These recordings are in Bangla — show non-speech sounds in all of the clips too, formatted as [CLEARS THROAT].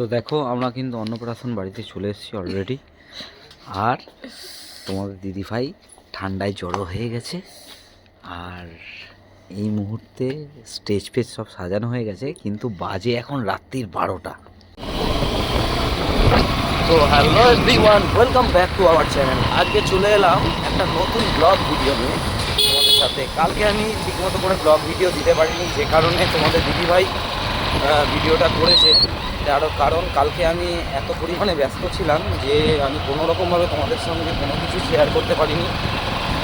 তো দেখো, আমরা কিন্তু অন্নপ্রাশন বাড়িতে চলে এসেছি অলরেডি আর তোমাদের দিদিভাই ঠান্ডায় জড়ো হয়ে গেছে। আর এই মুহূর্তে স্টেজ ফেজ সব সাজানো হয়ে গেছে, কিন্তু বাজে এখন রাত্রির বারোটা। তো hello everyone welcome back to our channel আজকে চলে এলাম একটা নতুন ব্লগ ভিডিও নিয়ে। তোমাদের সাথে কালকে আমি ঠিকমতো করে ব্লগ ভিডিও দিতে পারিনি, যে কারণে তোমাদের দিদিভাই ভিডিওটা করেছে আরও কারণ কালকে আমি এত পরিমাণে ব্যস্ত ছিলাম যে আমি কোনো রকমভাবে তোমাদের সঙ্গে কোনো কিছু শেয়ার করতে পারিনি।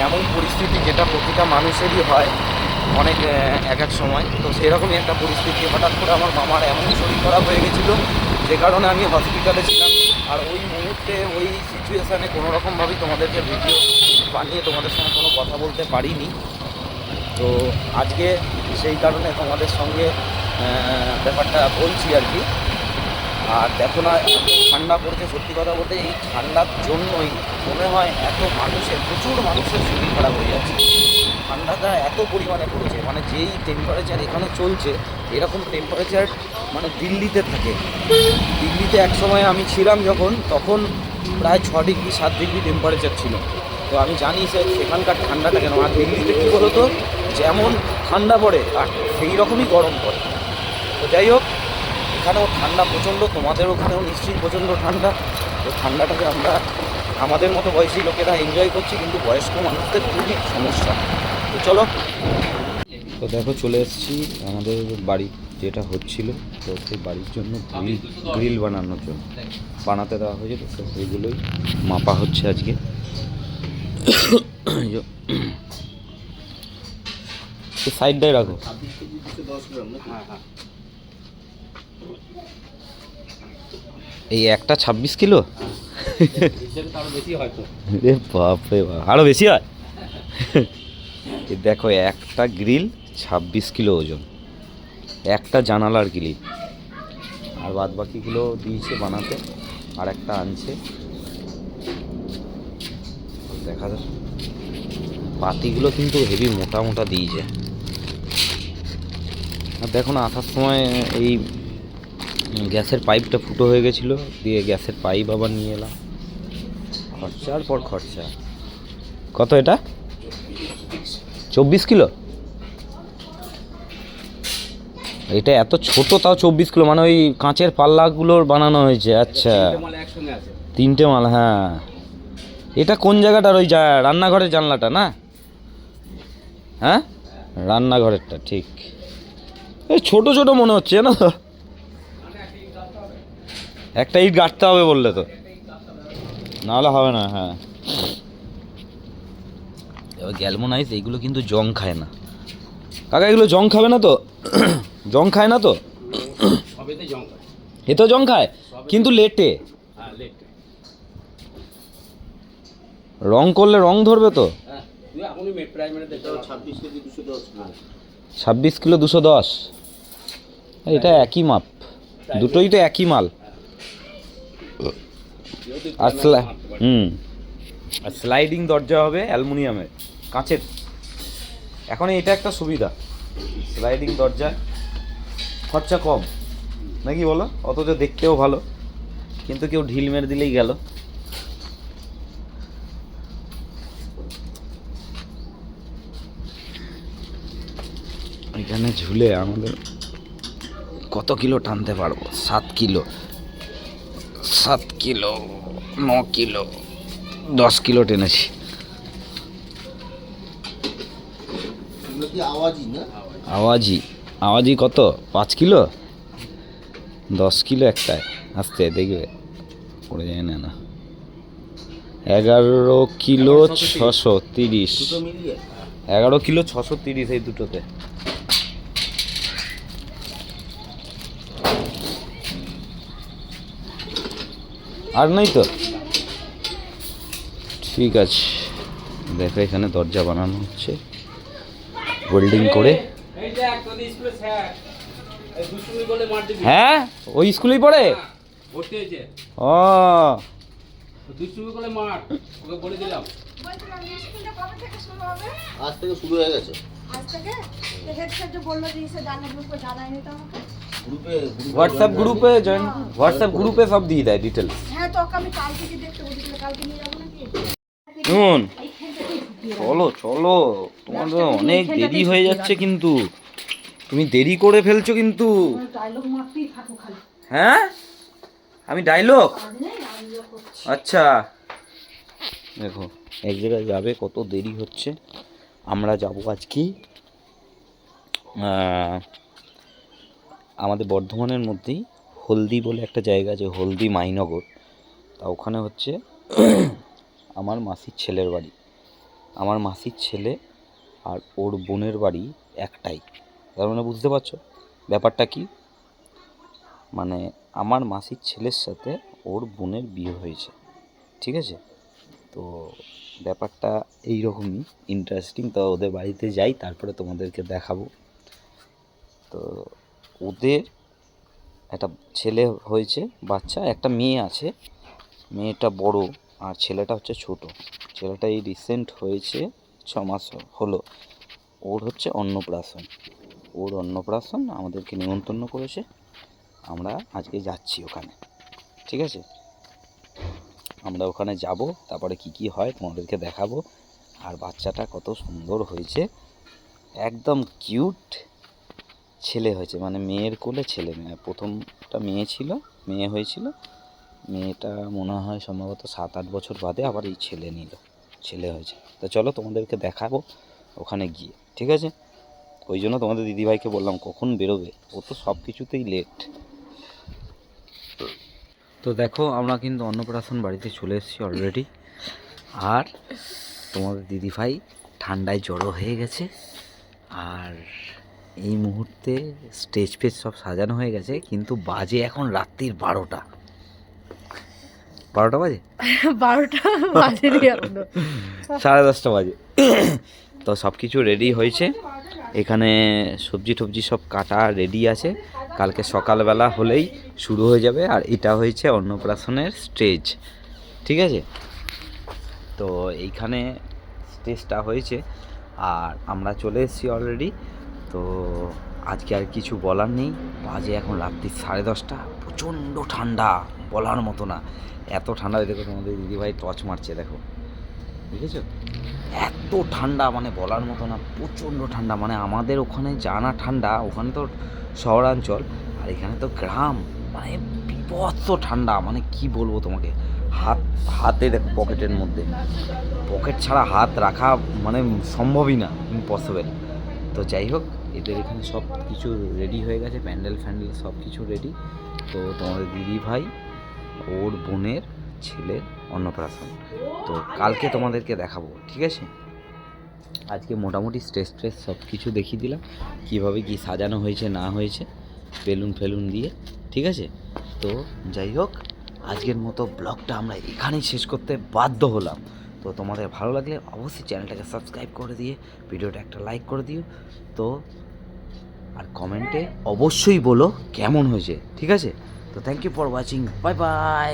এমন পরিস্থিতি যেটা প্রতিটা মানুষেরই হয় অনেক এক এক সময়। তো সেরকমই একটা পরিস্থিতি, হঠাৎ করে আমার মামার এমন শরীর খারাপ হয়ে গেছিল, যে কারণে আমি হসপিটালে ছিলাম। আর ওই মুহূর্তে, ওই সিচুয়েশানে কোনো রকমভাবেই তোমাদেরকে ভিডিও বানিয়ে তোমাদের সঙ্গে কোনো কথা বলতে পারিনি। তো আজকে সেই কারণে তোমাদের সঙ্গে ব্যাপারটা বলছি আর কি। আর দেখো না ঠান্ডা পড়ছে, সত্যি কথা বলতে এই ঠান্ডার জন্যই মনে হয় এত মানুষের প্রচুর মানুষের শরীর খারাপ হয়ে যাচ্ছে। ঠান্ডাটা এত পরিমাণে পড়েছে মানে যেই টেম্পারেচার এখানে চলছে, এরকম টেম্পারেচার মানে দিল্লিতে থাকে। দিল্লিতে এক সময় আমি ছিলাম যখন, তখন প্রায় ছ ডিগ্রি, সাত ডিগ্রি টেম্পারেচার ছিল। তো আমি জানি সে সেখানকার ঠান্ডাটা কেন, আর দিল্লিতে কী বলতো, যেমন ঠান্ডা পড়ে, আর সেই রকমই গরম পড়ে। তো যাই হোক এখানেও ঠান্ডা প্রচণ্ড তোমাদের ওখানেও নিশ্চয়ই প্রচণ্ড ঠান্ডা। তো ঠান্ডাটাকে আমরা আমাদের মতো বয়সী লোকেরা এনজয় করছি কিন্তু বয়স্ক মানুষদের খুবই সমস্যা। তো চলো। তো দেখো চলে এসেছি আমাদের বাড়ি যেটা হচ্ছিল। তো সেই বাড়ির জন্য গ্রিল গ্রিল বানানোর জন্য। বানাতে দেওয়া হয়েছে তো সেইগুলোই মাপা হচ্ছে আজকে। সাইডটাই রাখো। এই একটা ছাব্বিশ কিলো? রে বাপ আরও বেশি হয়? দেখো, একটা গ্রিল, ছাব্বিশ কিলো ওজন। একটা জানালার গ্রিল। আর বাদ বাকিগুলো দিয়েছে বানাতে, আর একটা আনছে। দেখা যাক। পাতিগুলো কিন্তু হেভি মোটা মোটা দিয়েছে। আর দেখো না, আসার সময় এই গ্যাসের পাইপটা ফুটো হয়ে গেছিল দিয়ে গ্যাসের পাইপ আবার নিয়ে এলাম। খরচার পর খরচা। কত এটা? চব্বিশ কিলো? এটা এত ছোট তাও চব্বিশ কিলো মানে ওই কাঁচের পাল্লাগুলোর বানানো হয়েছে আচ্ছা। তিনটে মাল হ্যাঁ। এটা কোন জায়গাটার ওই যা রান্নাঘরের জানলাটা না? হ্যাঁ? রান্নাঘরেরটা ঠিক। এই ছোট ছোট মনে হচ্ছে তো। একটা ইট গাঁটতে হবে বললে তো। নাহলে হবে না হ্যাঁ। এবার গ্যালমোনাইজ এইগুলো কিন্তু জং খায় না। কাকা এগুলো জং খাবে না তো? [CLEARS THROAT] জং খায় না তো? এ তো জং খায় কিন্তু লেটে। হ্যাঁ রং করলে রং ধরবে তো? হ্যাঁ ছাব্বিশ কিলো দুশো দশ। এটা একই মাপ। দুটোই তো একই মাল। আর হুম। আর স্লাইডিং দরজা হবে অ্যালুমিনিয়ামের কাঁচের। এখন এটা একটা সুবিধা। স্লাইডিং দরজা খরচা কম। নাকি বলো? অথচ দেখতেও ভালো। কিন্তু কেউ ঢিল মেরে দিলেই গেল। এখানে ঝুলে আমাদের কত কিলো টানতে পারব? সাত কিলো। সাত কিলো ন কিলো দশ কিলো টেনেছি। আওয়াজি আওয়াজি কত? পাঁচ কিলো? দশ কিলো একটায়। আসতে দেখবে। পড়ে যায় না না। এগারো কিলো ছশো তিরিশ। এগারো কিলো ছশো তিরিশ এই দুটোতে। আর নেই তো? ঠিক আছে। দেখো এখানে দরজা বানানো হচ্ছে। ওয়েল্ডিং করে। হ্যাঁ? ওই স্কুলেই পড়ে? ও। দুষ্টুমি করলে মার ওকে বলে দিলাম বলছিলাম যে স্কুলটা কবে থেকে শুরু হবে আজ থেকে শুরু হয়ে গেছে। আজ থেকে? হেড স্যার যে বলল যে এসে জানা গ্রুপে জানায়নি তো আমাকে। হোয়াটসঅ্যাপ গ্রুপে জয়েন হোয়াটসঅ্যাপ গ্রুপে সব দিয়ে দেয় ডিটেলস হ্যাঁ তোকে আমি কাল থেকে দেখতে বলেছিল কালকে নিয়ে যাব নাকি? শুন চলো চলো তোমার তো অনেক দেরি হয়ে যাচ্ছে কিন্তু। তুমি দেরি করে ফেলছো কিন্তু। ডায়লগ মারতেই থাকো খালি। হ্যাঁ? আমি ডায়লগ আচ্ছা। দেখো এক জায়গায় যাবে কত দেরি হচ্ছে। আমরা যাব আজকে আহ, আমাদের বর্ধমানের মধ্যেই হলদি বলে একটা জায়গা আছে, হলদি মাইনগর। তা ওখানে হচ্ছে [CLEARS THROAT] আমার মাসির ছেলের বাড়ি। আমার মাসির ছেলে আর ওর বোনের বাড়ি একটাই। তার মানে বুঝতে পারছ? ব্যাপারটা কি? মানে আমার মাসির ছেলের সাথে ওর বোনের বিয়ে হয়েছে। ঠিক আছে? তো ব্যাপারটা এই রকমই ইন্টারেস্টিং তো ওদের বাড়িতে যাই, তারপরে তোমাদেরকে দেখাবো। তো ওদের একটা ছেলে হয়েছে, বাচ্চা, একটা মেয়ে আছে। মেয়েটা বড় আর ছেলেটা হচ্ছে ছোট। ছেলেটা এই রিসেন্ট হয়েছে ছ মাস হলো। ওর হচ্ছে অন্নপ্রাশন। ওর অন্নপ্রাশন আমাদেরকে নিমন্ত্রণ করেছে। আমরা আজকে যাচ্ছি ওখানে। ঠিক আছে? আমরা ওখানে যাব, তারপরে কি কি হয় তোমাদেরকে দেখাবো। আর বাচ্চাটা কত সুন্দর হয়েছে। একদম কিউট ছেলে হয়েছে মানে মেয়ের কোলে ছেলে মেয়ে। প্রথমটা মেয়ে ছিল, মেয়ে হয়েছিল। মেয়েটা মনে হয় সম্ভবত সাত আট বছর বাদে আবার এই ছেলে নিল, ছেলে হয়েছে। তো চলো তোমাদেরকে দেখাবো ওখানে গিয়ে, ঠিক আছে? ওই জন্য তোমাদের দিদিভাইকে বললাম, কখন বেরোবে? ও তো সব কিছুতেই লেট তো দেখো, আমরা কিন্তু অন্নপ্রাশন বাড়িতে চলে এসেছি অলরেডি আর তোমাদের দিদিভাই ঠান্ডায় জড়ো হয়ে গেছে। আর এই মুহূর্তে স্টেজ ফেজ সব সাজানো হয়ে গেছে কিন্তু বাজে এখন রাত্রির বারোটা। বারোটা বাজে? [LAUGHS] বারোটা বাজে সাড়ে দশটা বাজে। [COUGHS] তো সব কিছু রেডি হয়েছে। এখানে সবজি টবজি সব কাটা রেডি আছে। কালকে সকালবেলা হলেই শুরু হয়ে যাবে আর এটা হয়েছে অন্নপ্রাশনের স্টেজ ঠিক আছে? তো এইখানে স্টেজটা হয়েছে আর আমরা চলে এসেছি অলরেডি তো আজকে আর কিছু বলার নেই। বাজে এখন রাত্রি সাড়ে দশটা। প্রচণ্ড ঠান্ডা, বলার মতো না। এত ঠান্ডা দেখো তোমাদের দিদিভাই টর্চ মারছে, দেখো। বুঝেছ এত ঠান্ডা মানে বলার মতো না, প্রচণ্ড ঠান্ডা। মানে আমাদের ওখানে জানা ঠান্ডা, ওখানে তো শহরাঞ্চল, আর এখানে তো গ্রাম। মানে বিভৎস ঠান্ডা মানে কি বলব তোমাকে? হাত, হাতে দেখো পকেটের মধ্যে। পকেট ছাড়া হাত রাখা মানে সম্ভবই না ইম্পসিবল তো যাই হোক এদের এখানে সব কিছু রেডি হয়ে গেছে প্যান্ডেল ফ্যান্ডেল সব কিছু রেডি তো তোমাদের দিদি ভাই, ওর বোনের ছেলের অন্নপ্রাশন। তো কালকে তোমাদেরকে দেখাবো, ঠিক আছে? আজকে মোটামুটি স্ট্রেস ট্রেস সব কিছু দেখিয়ে দিলাম, কীভাবে কি সাজানো হয়েছে, না হয়েছে, বেলুন ফেলুন দিয়ে, ঠিক আছে? তো যাই হোক, আজকের মতো ব্লগটা আমরা এখানেই শেষ করতে বাধ্য হলাম। তো তোমাদের ভালো লাগলে অবশ্যই চ্যানেলটাকে সাবস্ক্রাইব করে দিয়ে, ভিডিওটা একটা লাইক করে দিও। তো আর কমেন্টে অবশ্যই বলো কেমন হয়েছে, ঠিক আছে? তো thank you for watching bye bye